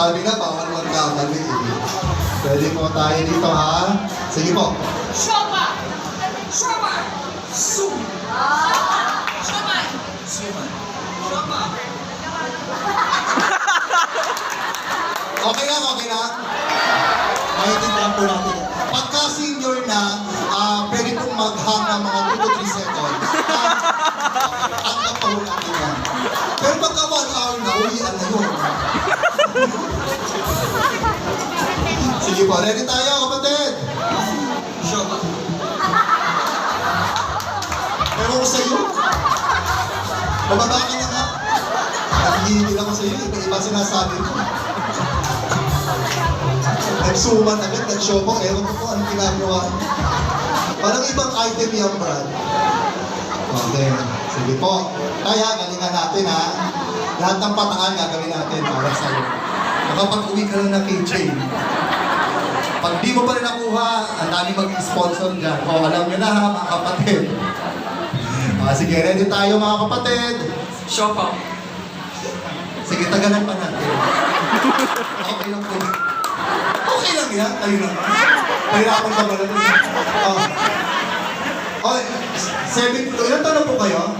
sabi na, pawaluan ka ang mali. Pwede po tayo dito, ha? Sige po. Shoma! Shoma! Sum! Shoman! Shoman! Shoma! Okay lang, okay lang. Maintindihan po natin. Pagka senior na, uh, pwede pong maghang ng mga 2 to 3 seconds. Ang kapahulan nila. Pero pagka 1 hour na, uwian na yun. Sige po, ready tayo kapatid. Shopa! Pero ko sa'yo, bababa ka na nga. Nakihihil ako sa'yo, iba-iba sinasabi mo. Nagsuman agad, nag-shopo, ewan ko po anong ginagawa. Parang ibang item yan, Brad. Okay, sige po. Kaya, galingan natin ha. Lahat ng pataan gagawin natin para sa'yo. Makapag-uwi ka lang ng keychain. Pag di mo pa rin nakuha, ang dami mag-sponsor dyan. O, alam nyo na ha, mga kapatid. Ah, sige, ready tayo mga kapatid. Shopa! Sige, tagalan pa natin. Okay lang po. Okay lang yan. Kayo naman. Mahirapan ka ba naman? Oh. Okay, 72. Ilan taon na po kayo?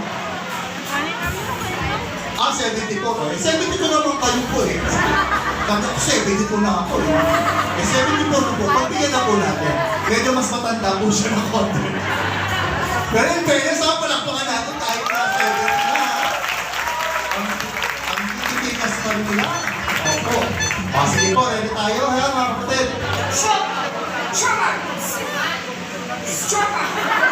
Ah, 74 po. Eh, 72 naman kayo po eh. Kami, 72 na ako eh. Eh, 74 na po. Pagbigyan na po natin. Medyo mas matanda po siya ng konti. Pero in fairness, ha, palakpakan natin kahit na 70 na. Ang, ang titikas pa rin nila. Opo. Ah, sige po, ready tayo ha, mga kapatid. Shopa! Shopa! Shopa! Paano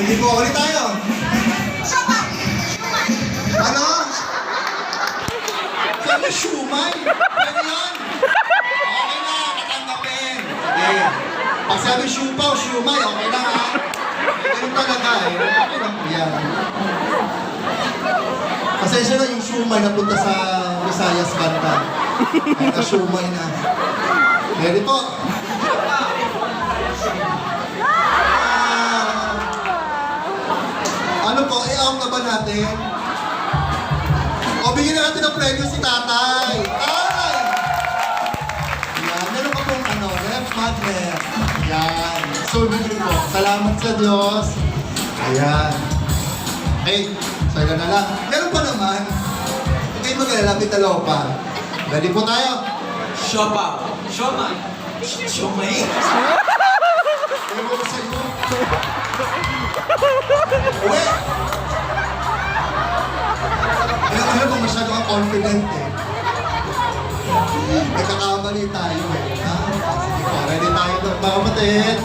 Sige po, ulit tayo. Ano? Sabi shumay. Pwede yan. Okay na, katanggapin. Sige. Pag sabi shumaw, shumay, okay lang ha. Ganun talaga eh. Okay lang po yan. Pasensya na yung shumay na punta sa Visayas banda. Ay, na shumay na. Ready po? I-out na ba natin? O, bigyan na natin ng premyo si tatay. Tay! Yan, meron ka pong ano, ref magnet. Yan, souvenir po. Salamat sa Diyos. Ayan. Okay, sa'yo na lang. Meron pa naman. Huwag kayong mag-alala, may dalawa pa. Ready po tayo? Shopa! Shomai! Shomai! Ewan ko sa'yo. Uwi! Alam kung masyado kang confident eh. Nagkakamali tayo eh. Ha? Sige po, ready tayo doon mga kapatid.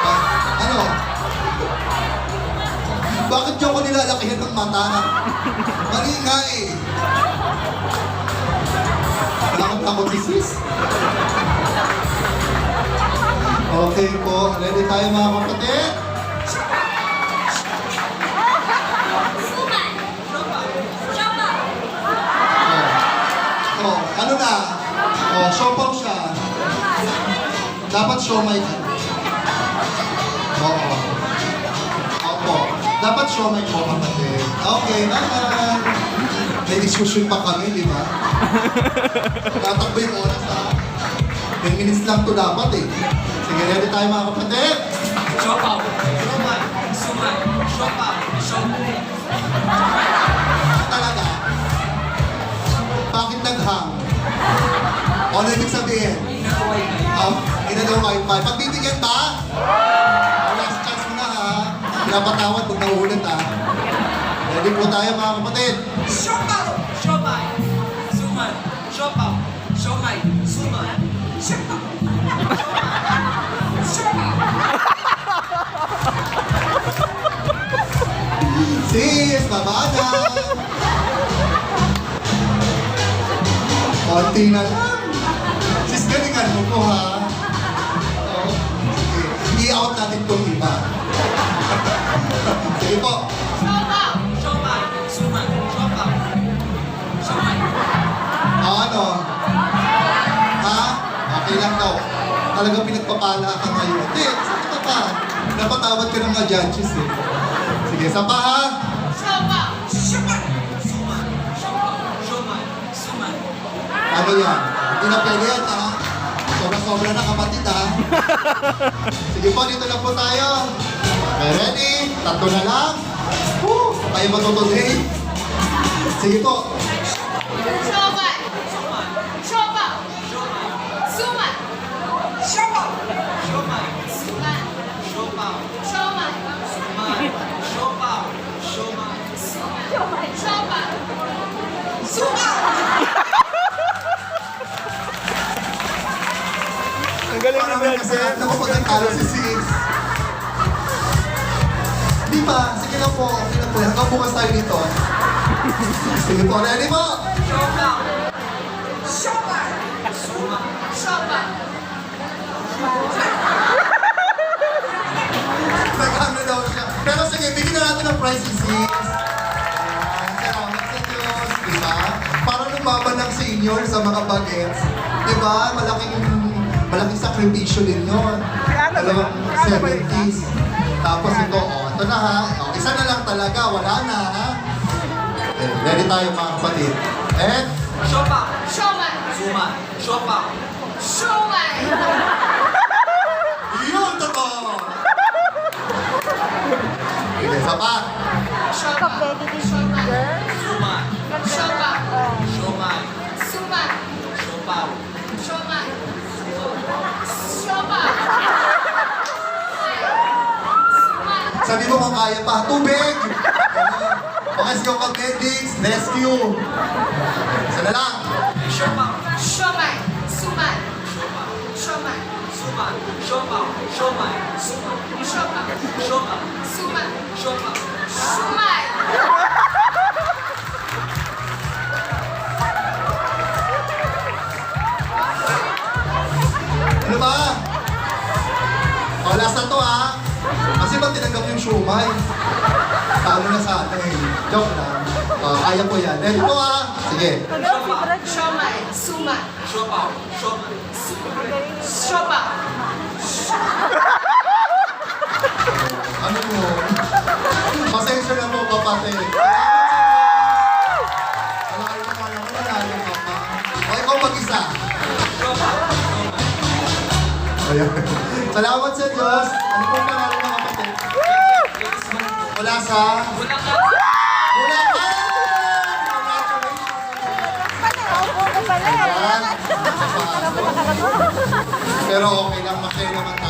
Ah, ano? Bakit yung ko nilalakihan ng mata? Mali nga eh. Nakakot ako si sis. Okay po, ready tayo mga kapatid? Oh, oh ano na? Oh, siopaw siya. Dapat siomay ka. Oo. Opo. Dapat siomay po kapatid. Okay, naman. May discussion pa kami, di ba? Tatakbo yung oras ha. 10 minutes lang to dapat eh. Sige, ready tayo mga kapatid? Shopa! Shomai! Sumai! Shopa! Shomai! Talaga? Bakit naghang? Ano ibig sabihin? Inaway kayo. Um, ina daw wifi. Pagbibigyan ba? Last chance mo na ha. Pinapatawad pag nahuhulit ha. Ready po tayo mga kapatid. Please, baba na. Konti. Sis, galingan mo ko ha. Oh, okay. I-out natin itong iba. Sige po. Oh, ano? Ha? Okay lang daw. Talaga pinagpapala ka ngayon. Hindi, sakit ka pa. Napatawad ka ng mga judges eh. Sige, sa paha. Ano yan? Hindi na pwede yan ha. Sobra-sobra na kapatid ha. Sige po, dito lang po tayo. Okay, ready? Tatlo na lang. Woo! Tayo matutuloy. Sige po. Nagtalo si Sis. Di ba? Sige lang po. Okay lang po. Hanggang bukas tayo dito. Sige po. Ready po? Siopaw. Siomay. Suman. Siopaw. Nag-ano daw siya. Pero sige, bigyan na natin ng prize si Sis. Salamat sa Diyos. Di ba? Para lumaban ng senior sa mga bagets. Di ba? Malaking malaking sakripisyo din yun. Dalawang 70s. Tapos ito, oh, ito na ha. Oh, isa na lang talaga, wala na ha. Okay, ready tayo mga kapatid. And, Siopaw. Siomay. Suman. Siopaw. Siomay. yun, totoo! Sige, isa pa. Siopaw. Siomay. Suman. Siopaw. Siomay. Suman. Siopaw. Siomay. Siopaw. Suman. Sabi mo kung kaya pa, tubig! Sige ka medics, rescue. Isa na lang. Siopaw. Siomay. Suman. Siomay. Suman. Siopaw. Siomay. Suman. Siopaw. Siopaw. Suman. Siopaw. Sumay. Shumay? Talo na sa atin. Joke lang. O, kaya ko yan. Ready po ha. Sige. Siomay. Suman. Siopaw. Siomay. Siopaw. Ano mo? Pasensya na po, kapatid. Wala kayo na ko nanalo ka pa. O, ikaw mag-isa. Ayan. Salamat sa Diyos. Ano po ang pangalan? Wala sa... Wala ka! Congratulations! Pero okay lang, masaya naman tayo